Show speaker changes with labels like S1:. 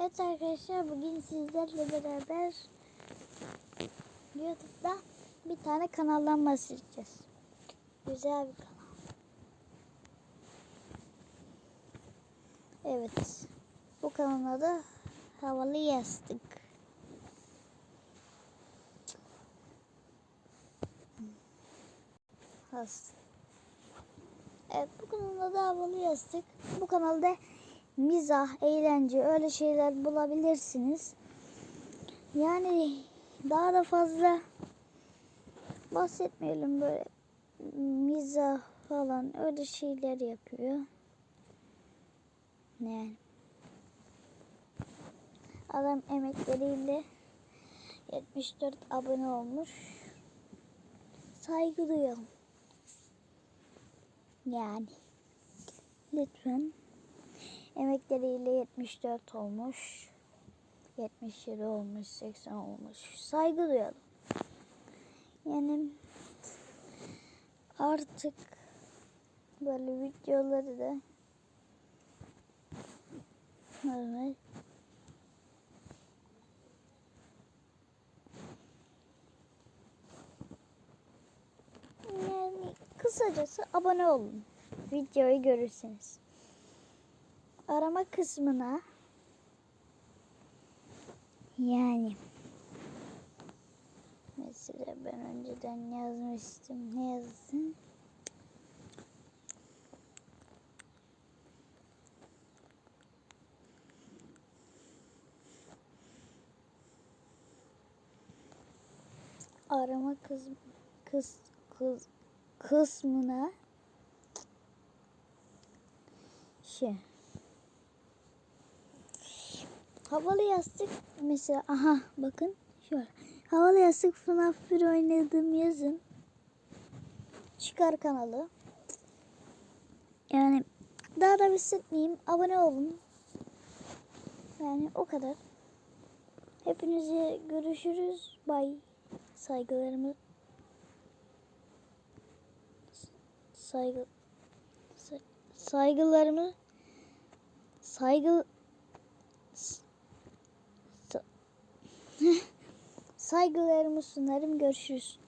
S1: Evet arkadaşlar bugün sizlerle beraber YouTube'da bir tane kanaldan bahsedeceğiz. Güzel bir kanal. Evet. Bu kanalın adı Havalı Yastık. Has. Evet bu kanalda da Havalı Yastık. Bu kanalda mizah, eğlence öyle şeyler bulabilirsiniz. Yani daha da fazla bahsetmeyelim böyle mizah falan öyle şeyler yapıyor. Yani adam emekleriyle 74 abone olmuş. Saygı duyalım. Yani lütfen Emekleriyle 74 olmuş. 77 olmuş, 80 olmuş. Saygı duyalım. Yani artık böyle videoları da normal yani kısacası abone olun. Videoyu görürsünüz arama kısmına. Yani. Mesela ben önceden yazmıştım. Ne yazsın arama kısm kıs, kıs, kısmına. Şey Havalı yastık mesela aha bakın şöyle. Havalı yastık FNAF 1 oynadım yazın. Çıkar kanalı. Yani daha da hissetmeyeyim. Abone olun. Yani o kadar. Hepinize görüşürüz. Bay. Saygılarımı saygı saygılarımı saygı Saygılarımı sunarım. Görüşürüz.